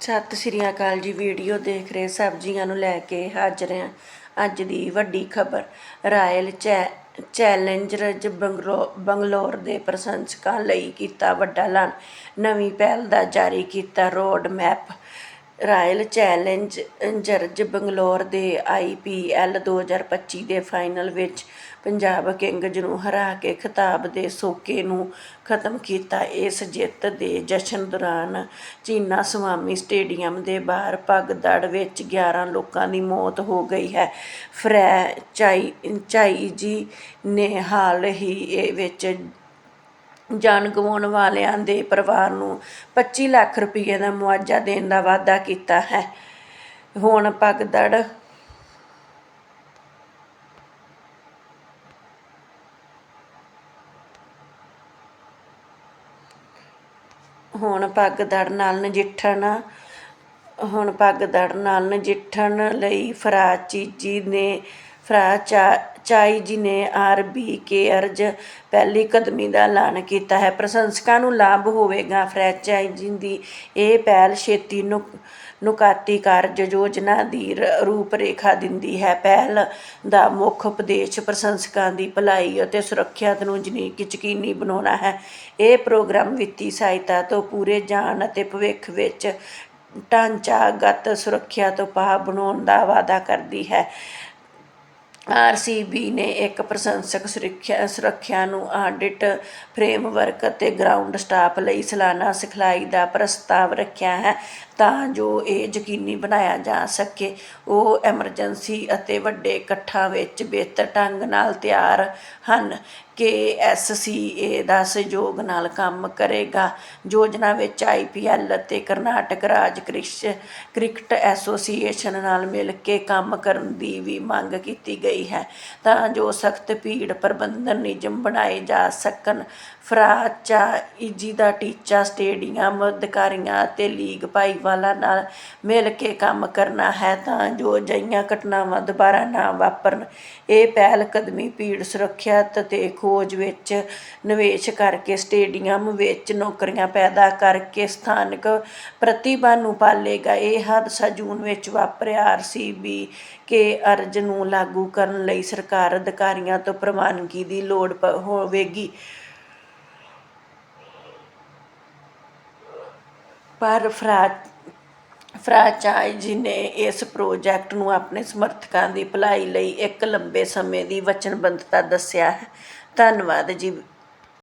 ਸਤਿ ਸ਼੍ਰੀ ਅਕਾਲ ਜੀ ਵੀਡੀਓ ਦੇਖ ਰਹੇ, ਸਬਜ਼ੀਆਂ ਨੂੰ ਲੈ ਕੇ ਹਾਜ਼ਰ ਹਾਂ। ਅੱਜ ਦੀ ਵੱਡੀ ਖਬਰ, ਰਾਇਲ ਚੈ, ਚੈਲੰਜਰਜ਼ ਬੰਗਲੋ, ਬੰਗਲੌਰ ਦੇ ਪ੍ਰਸ਼ੰਸਕਾਂ ਲਈ ਕੀਤਾ ਵੱਡਾ ਐਲਾਨ। ਨਵੀਂ ਪਹਿਲ ਦਾ ਜਾਰੀ ਕੀਤਾ road map royal challengers Bangalore ਦੇ ਆਈਪੀਐਲ 2025 ਦੇ ਫਾਈਨਲ ਵਿੱਚ ਪੰਜਾਬ ਕਿੰਗਜ਼ ਨੂੰ ਹਰਾ ਕੇ ਖਿਤਾਬ ਦੇ ਸੋਕੇ ਨੂੰ ਖਤਮ ਕੀਤਾ। ਇਸ ਜਿੱਤ ਦੇ ਜਸ਼ਨ ਦੌਰਾਨ ਚੀਨਾ ਸਵਾਮੀ ਸਟੇਡੀਅਮ ਦੇ ਬਾਹਰ ਭਗਦੜ ਵਿੱਚ 11 ਲੋਕਾਂ ਦੀ ਮੌਤ ਹੋ ਗਈ ਹੈ। ਫਰੈਂਚਾਈ ਚਾਈ ਜੀ ਨੇ ਹਾਲ ਹੀ ਇਹ ਵਿੱਚ ਜਾਨ ਗਵਾਉਣ ਵਾਲਿਆਂ ਦੇ ਪਰਿਵਾਰ ਨੂੰ 25 ਲੱਖ ਰੁਪਏ ਦਾ ਮੁਆਵਜ਼ਾ ਦੇਣ ਦਾ ਵਾਅਦਾ ਕੀਤਾ ਹੈ। ਹੁਣ ਭਗਦੜ ਹੁਣ ਭਗਦੜ ਨਾਲ ਨਜਿੱਠਣ। ਹੁਣ ਭਗਦੜ ਨਾਲ ਨਜਿੱਠਣ ਲਈ ਫਰਾਚੀਜੀ ਨੇ ਫਰਾਚਾ ਚਾਈ ਜੀ ਨੇ ਆਰਬੀ ਕੇਅਰਜ਼ ਪਹਿਲੀ ਕਦਮੀ ਦਾ ਐਲਾਨ ਕੀਤਾ ਹੈ। ਪ੍ਰਸ਼ੰਸਕਾਂ ਨੂੰ ਲਾਭ ਹੋਵੇਗਾ। ਫਰੈਂਚਾਈਜ਼ੀ ਦੀ ਇਹ ਪਹਿਲ ਛੇਤੀ ਨੁਕ ਨੁਕਾਤੀ ਕਾਰਜ ਯੋਜਨਾ ਦੀ ਰ- ਰੂਪਰੇਖਾ ਦਿੰਦੀ ਹੈ। ਪਹਿਲ ਦਾ ਮੁੱਖ ਉਪਦੇਸ਼ ਪ੍ਰਸ਼ੰਸਕਾਂ ਦੀ ਭਲਾਈ ਅਤੇ ਸੁਰੱਖਿਆ ਨੂੰ ਜਨੀ ਯਕੀਨੀ ਬਣਾਉਣਾ ਹੈ। ਇਹ ਪ੍ਰੋਗਰਾਮ ਵਿੱਤੀ ਸਹਾਇਤਾ ਤੋਂ ਪੂਰੇ ਜਾਣ ਅਤੇ ਭਵਿੱਖ ਵਿੱਚ ਢਾਂਚਾਗਤ ਸੁਰੱਖਿਆ ਤੋਂ ਪਾ ਬਣਾਉਣ ਦਾ ਵਾਅਦਾ ਕਰਦੀ ਹੈ। ਆਰਸੀਬੀ ਨੇ ਇੱਕ ਪ੍ਰਸ਼ੰਸਕ ਸੁਰੱਖਿਆ ਸੁਰੱਖਿਆ ਨੂੰ ਆਡਿਟ ਫਰੇਮਵਰਕ ਅਤੇ ਗਰਾਊਂਡ ਸਟਾਫ ਲਈ ਸਾਲਾਨਾ ਸਿਖਲਾਈ ਦਾ ਪ੍ਰਸਤਾਵ ਰੱਖਿਆ ਹੈ। ਤਾਂ ਜੋ ਇਹ ਯਕੀਨੀ ਬਣਾਇਆ ਜਾ ਸਕੇ। ਉਹ ਐਮਰਜੈਂਸੀ ਅਤੇ ਵੱਡੇ ਇਕੱਠਾਂ ਵਿੱਚ ਬਿਹਤਰ ਢੰਗ ਨਾਲ ਤਿਆਰ ਹਨ। ਕੇ ਐਸ ਸੀ ਏ ਦਾ ਸਹਿਯੋਗ ਨਾਲ ਕੰਮ ਕਰੇਗਾ। ਯੋਜਨਾ ਵਿੱਚ ਆਈ ਪੀ ਆਈਪੀਐਲ ਅਤੇ ਕਰਨਾਟਕ ਰਾਜ ਕ੍ਰਿਸ਼, ਕ੍ਰਿਕਟ ਐਸੋਸੀਏਸ਼ਨ ਨਾਲ ਮਿਲ ਕੇ ਕੰਮ ਕਰਨ ਦੀ ਵੀ ਮੰਗ ਕੀਤੀ ਗਈ ਹੈ। ਤਾਂ ਜੋ ਸਖਤ ਭੀੜ ਪ੍ਰਬੰਧਨ ਨਿਯਮ ਬਣਾਏ ਜਾ ਸਕਣ। ਫਰਾਂਚਾਈਜ਼ੀ ਦਾ ਟੀਚਾ ਸਟੇਡੀਅਮ, ਅਧਿਕਾਰੀਆਂ ਅਤੇ ਲੀਗ ਭਾਈ ਭਾਈਵਾਲਾਂ ਨਾਲ ਮਿਲ ਕੇ ਕੰਮ ਕਰਨਾ ਹੈ ਤਾਂ ਜੋ ਅਜਿਹੀਆਂ ਘਟਨਾਵਾਂ ਦੁਬਾਰਾ ਨਾ ਵਾਪਰਨ। ਇਹ ਪਹਿਲ ਕਦਮੀ ਭੀੜ ਸੁਰੱਖਿਆ ਅਤੇ ਖੋਜ ਵਿੱਚ ਨਿਵੇਸ਼ ਕਰਕੇ ਸਟੇਡੀਅਮ ਵਿੱਚ ਨੌਕਰੀਆਂ ਪੈਦਾ ਕਰਕੇ ਸਥਾਨਕ ਪ੍ਰਤਿਭਾ ਨੂੰ ਪਾਲੇਗਾ। ਇਹ ਹਾਦਸਾ ਜੂਨ ਵਿੱਚ ਵਾਪਰਿਆ। ਆਰਸੀਬੀ ਕੇ ਅਰਜ਼ ਨੂੰ ਲਾਗੂ ਕਰਨ ਲਈ ਸਰਕਾਰ ਅਧਿਕਾਰੀਆਂ ਤੋਂ ਪ੍ਰਵਾਨਗੀ ਦੀ ਲੋੜ ਹੋਵੇਗੀ। ਪਰ ਫਰਾ ਫਰਾਂਚਾਈਜ਼ੀ ਨੇ ਇਸ ਪ੍ਰੋਜੈਕਟ ਨੂੰ ਆਪਣੇ ਸਮਰਥਕਾਂ ਦੀ ਭਲਾਈ ਲਈ ਇੱਕ ਲੰਬੇ ਸਮੇਂ ਦੀ ਵਚਨਬੱਧਤਾ ਦੱਸਿਆ ਹੈ। ਧੰਨਵਾਦ ਜੀ।